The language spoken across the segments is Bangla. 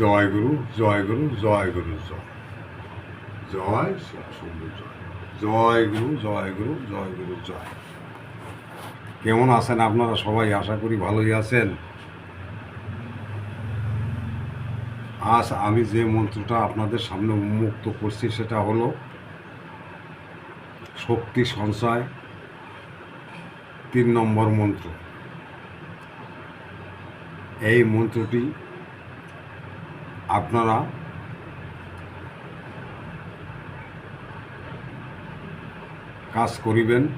জয় গুরু জয় গুরু জয়। গুরু জয় জয় শ্রীরামচন্দ্র জয়। জয় গুরু জয় গুরু জয় গুরু জয়। কেমন আছেন আপনারা সবাই? আশা করি ভালোই আছেন। আজ আমি যে মন্ত্রটা আপনাদের সামনে উন্মুক্ত করছি, সেটা হলো শক্তি সঞ্চয় তিন নম্বর মন্ত্র। এই মন্ত্রটি আপনারা কাজ করিবেন।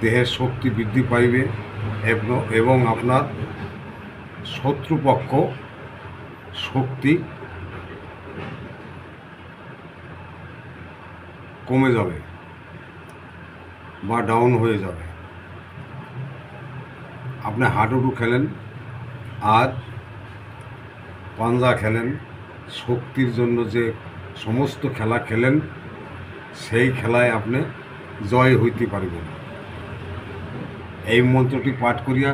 দেহের শক্তি বৃদ্ধি পাইবে এবং- আপনার শত্রুপক্ষ শক্তি কমে যাবে বা ডাউন হয়ে যাবে। আপনি হাডুডু খেলেন। আর পাঞ্জা খেলেন। শক্তির জন্য যে সমস্ত খেলা খেলেন, সেই খেলায় আপনি জয় হইতে পারবেন। এই মন্ত্রটি পাঠ করিয়া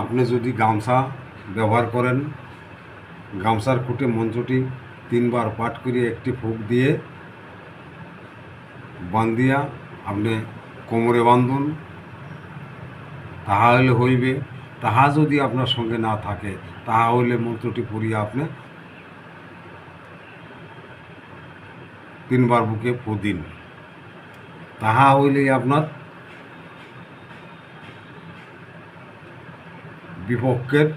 আপনি যদি গামছা ব্যবহার করেন, গামছার খুঁটে মন্ত্রটি তিনবার পাঠ করিয়া একটি ফুক দিয়ে বান্ধিয়া আপনি কোমরে বাঁধুন। তাহা হইলে হইবে, তাহা যদি আপনার সঙ্গে না থাকে তাহা হইলে মন্ত্রটি পড়িয়া আপনি তিনবার বুকে ফু দিন তাহা হইলেই আপনার বিপক্ষের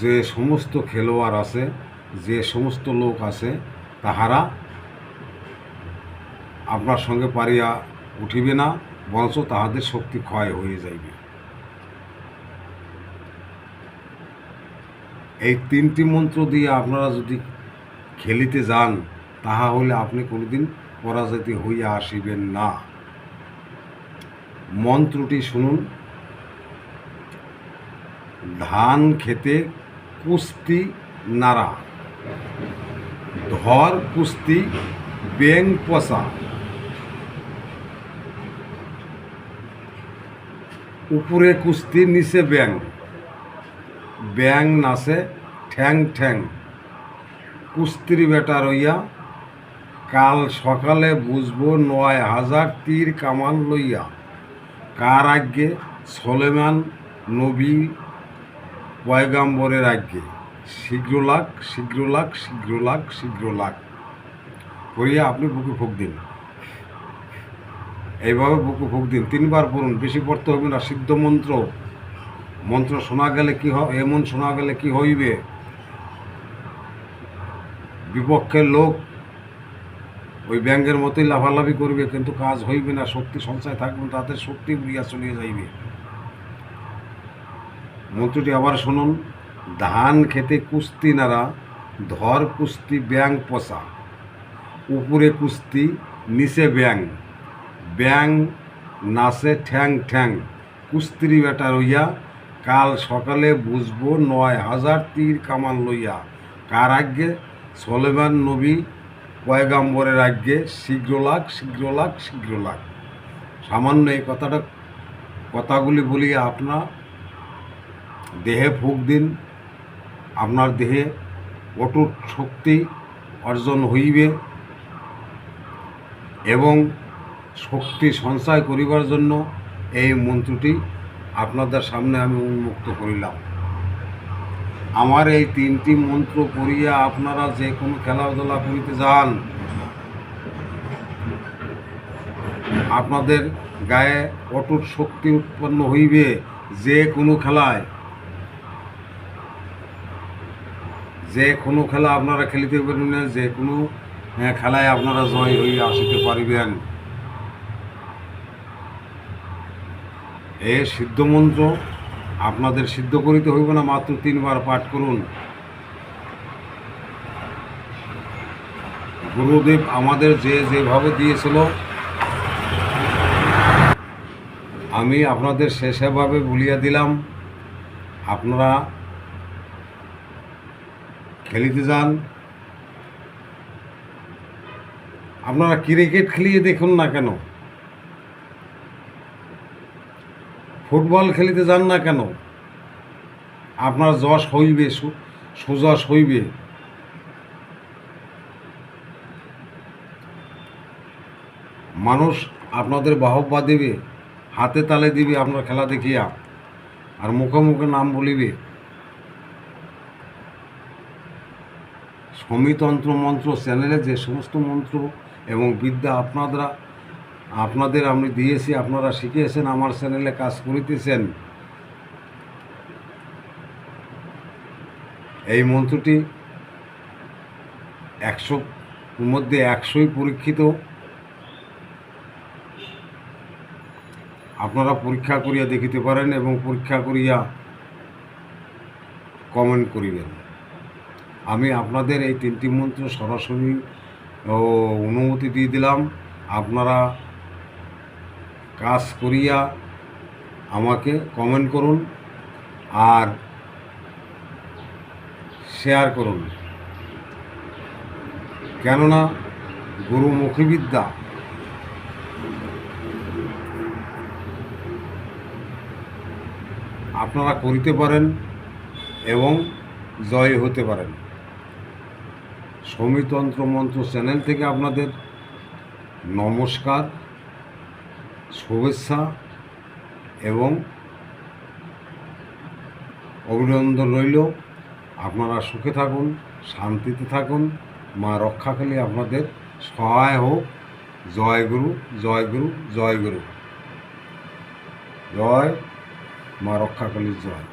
যে সমস্ত খেলোয়াড় আছে, যে সমস্ত লোক আছে, তাহারা আপনার সঙ্গে পারিয়া উঠিবে না, বরঞ্চ তাহাদের শক্তি ক্ষয় হয়ে যাইবে। এই তিনটি মন্ত্র দিয়ে আপনারা যদি খেলিতে যান তাহা হলে আপনি কোনোদিন পরাজিত হইয়া আসিবেন না। মন্ত্রটি শুনুন। ধান খেতে কুস্তি নাড়া, ধর কুস্তি ব্যাং পচা। উপরে কুস্তি, নিচে ব্যাং। ব্যাং নাচে ঠ্যাং ঠ্যাং। কুস্তির বেটা রইয়া, কাল সকালে বুঝব নয় হাজার তীর কামান লইয়া। কার আজ্ঞে? সলেমান নবী পয়গাম্বরের আজ্ঞে। শীঘ্র লাগ শীঘ্র লাগ শীঘ্র লাগ শীঘ্র লাগ করিয়া আপনি বুকে ফুক দিন। এইভাবে বুকে ফুক দিন। তিনবার পড়ুন। বেশি পড়তে হবে না। সিদ্ধ মন্ত্র মন্ত্র শোনা গেলে কি এমন শোনা গেলে কি হইবে? বিপক্ষের লোক ওই ব্যাংকের মতোই লাভালাভি করবে, কিন্তু কাজ হইবে না, শক্তি সঞ্চয় থাকবে তাদের শক্তি উড়িয়া চলিয়ে যাইবে। মন্ত্রটি আবার শুনুন, ধান খেতে কুস্তি নাড়া ধর কুস্তি ব্যাং পচা, উপরে কুস্তি, নিচে ব্যাং ব্যাং নাচে ঠ্যাং ঠ্যাং, কুস্তিরি বেটা রইয়া কাল সকালে বুঝব নয় হাজার তীর কামান লইয়া। কার আজ্ঞে? সলেমান নবী পয়গাম্বরের আজ্ঞে। শীঘ্র লাখ শীঘ্র লাখ শীঘ্র লাখ সামান্য এই কথাটা, কথাগুলি বলিয়া আপনার দেহে ফুক দিন। আপনার দেহে অটুট শক্তি অর্জন হইবে এবং শক্তি সঞ্চয় করিবার জন্য এই মন্ত্রটি আপনাদের সামনে আমি উন্মুক্ত করিলাম। আমার এই তিনটি মন্ত্র পড়িয়া আপনারা যে কোনো খেলাধুলা করিতে যান। আপনাদের গায়ে অটুট শক্তি উৎপন্ন হইবে যে কোনো খেলায়। যে কোনো খেলা আপনারা খেলিতে পারেন না যে কোনো খেলায় আপনারা জয় হইয়া আসিতে পারিবেন। এ সিদ্ধ মন্ত্র, আপনাদের সিদ্ধ করিতে হইবে না, মাত্র তিনবার পাঠ করুন। গুরুদেব আমাদের যে যেভাবে দিয়েছিল, আমি আপনাদের সেভাবে বলিয়া দিলাম। আপনারা খেলিতে যান। আপনারা ক্রিকেট খেলিয়ে দেখুন না কেন? ফুটবল খেলিতে যান না কেন? আপনার যশ হইবে সুযশ হইবে। মানুষ আপনাদের বাহবা দিবে, হাতে তালে দিবে আপনার খেলা দেখিয়া, আর মুখে মুখে নাম বলিবে। সমিতন্ত্র মন্ত্র চ্যানেলে যে সমস্ত মন্ত্র এবং বিদ্যা আপনারা আপনাদের আমি দিয়েছি, আপনারা শিখিয়েছেন, আমার চ্যানেলে কাজ করিতেছেন। এই মন্ত্রটি একশো মধ্যে একশোই পরীক্ষিত। আপনারা পরীক্ষা করিয়া দেখিতে পারেন এবং পরীক্ষা করিয়া কমেন্ট করিবেন। আমি আপনাদের এই তিনটি মন্ত্র সরাসরি অনুমতি দিয়ে দিলাম। আপনারা কাজ করিয়া আমাকে কমেন্ট করুন আর শেয়ার করুন। কেননা গুরুমুখী বিদ্যা আপনারা করিতে পারেন এবং জয় হতে পারেন। সমিতন্ত্র মন্ত্র চ্যানেল থেকে আপনাদের নমস্কার। শুভেচ্ছা এবং অভিনন্দন রইল। আপনারা সুখে থাকুন, শান্তিতে থাকুন। মা রক্ষাকালী আপনাদের সহায় হোক। জয় গুরু জয় গুরু জয় গুরু। জয়, মা রক্ষাকালীর জয়।